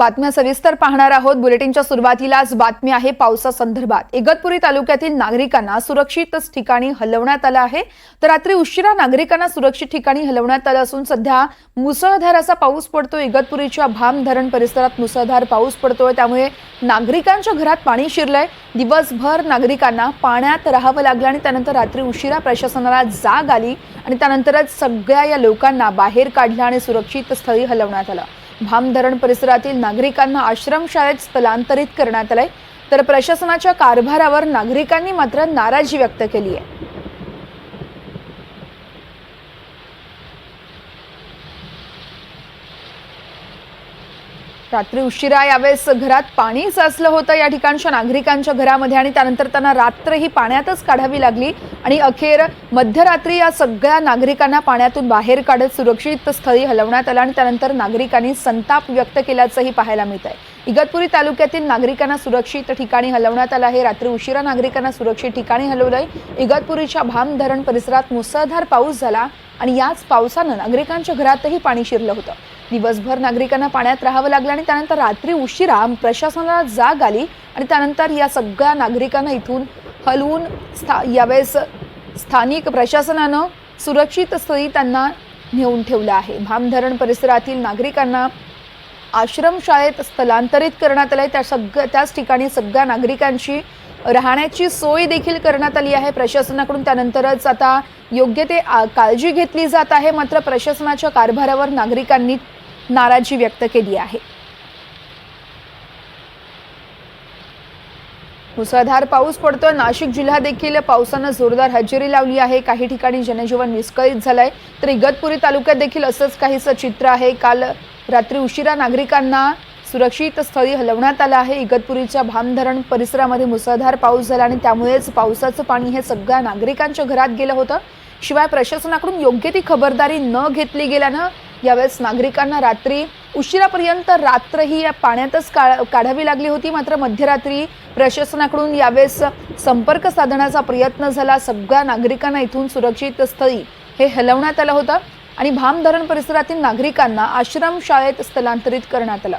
बातम्या सविस्तर पाहणार आहोत. बुलेटिनच्या सुरुवातीलाच बातमी आहे पावसासंदर्भात इगतपुरी तालुक्यातील नागरिकांना सुरक्षित ठिकाणी हलवण्यात आलं आहे. तर रात्री उशिरा नागरिकांना सुरक्षित ठिकाणी हलवण्यात आलं असून सध्या मुसळधार असा पाऊस पडतो इगतपुरीच्या भाम धरण परिसरात मुसळधार पाऊस पडतोय. त्यामुळे नागरिकांच्या घरात पाणी शिरलंय. दिवसभर नागरिकांना पाण्यात राहावं लागलं आणि त्यानंतर रात्री उशिरा प्रशासनाला जाग आली आणि त्यानंतरच सगळ्या या लोकांना बाहेर काढलं आणि सुरक्षित स्थळी हलवण्यात आलं. भाम धरण परिसरातील नागरिकांना आश्रमशाळेत स्थलांतरित करण्यात आलंय. तर प्रशासनाच्या कारभारावर नागरिकांनी मात्र नाराजी व्यक्त केली आहे. रात्री उशिरा यावेळेस घरात पाणी साचलं होतं या ठिकाणच्या नागरिकांच्या घरामध्ये आणि त्यानंतर त्यांना रात्र ही पाण्यातच काढावी लागली. आणि अखेर मध्यरात्री या सगळ्या नागरिकांना पाण्यातून बाहेर काढत सुरक्षित स्थळी हलवण्यात आलं आणि त्यानंतर नागरिकांनी संताप व्यक्त केल्याचंही पाहायला मिळत आहे. इगतपुरी तालुक्यातील नागरिकांना सुरक्षित ठिकाणी हलवण्यात आलं आहे. रात्री उशिरा नागरिकांना सुरक्षित ठिकाणी हलवलंय. इगतपुरीच्या भाम धरण परिसरात मुसळधार पाऊस झाला आणि याच पावसानं नागरिकांच्या घरातही पाणी शिरलं होतं. दिवसभर नागरिकांना पाण्यात राहावं लागलं आणि त्यानंतर रात्री उशिरा प्रशासनाला जाग आली आणि त्यानंतर या सगळ्या नागरिकांना इथून हलवून स्था यावेळेस स्थानिक प्रशासनानं सुरक्षित स्थळी त्यांना नेऊन ठेवलं आहे. भामधरण परिसरातील नागरिकांना आश्रमशाळेत स्थलांतरित करण्यात आलं आहे त्या सगळ्या त्याच ठिकाणी सगळ्या नागरिकांची राहण्याची सोय देखील करण्यात आली आहे. प्रशासनाकडून त्यानंतरच आता योग्य ते काळजी घेतली जात आहे. मात्र प्रशासनाच्या कारभारावर नागरिकांनी नाराजी व्यक्त केली आहे. मुसळधार पाऊस पडतोय. नाशिक जिल्हा देखील पावसानं जोरदार हजेरी लावली आहे. काही ठिकाणी जनजीवन विस्कळीत झालंय. तर इगतपुरी तालुक्यात देखील असंच काहीसं चित्र आहे. काल रात्री उशिरा नागरिकांना सुरक्षित स्थळी हलवण्यात आलं आहे. इगतपुरीच्या भामधरण परिसरामध्ये मुसळधार पाऊस झाला आणि त्यामुळेच पावसाचं पाणी हे सगळ्या नागरिकांच्या घरात गेलं होतं. शिवाय प्रशासनाकडून योग्य ती खबरदारी न घेतली गेल्यानं यावेळेस नागरिकांना रात्री उशिरापर्यंत रात्र ही या पाण्यातच का काढावी लागली होती. मात्र मध्यरात्री प्रशासनाकडून यावेळेस संपर्क साधण्याचा प्रयत्न झाला. सगळ्या नागरिकांना इथून सुरक्षित स्थळी हे हलवण्यात आलं होतं आणि भाम धरण परिसरातील नागरिकांना आश्रम शाळेत स्थलांतरित करण्यात आलं.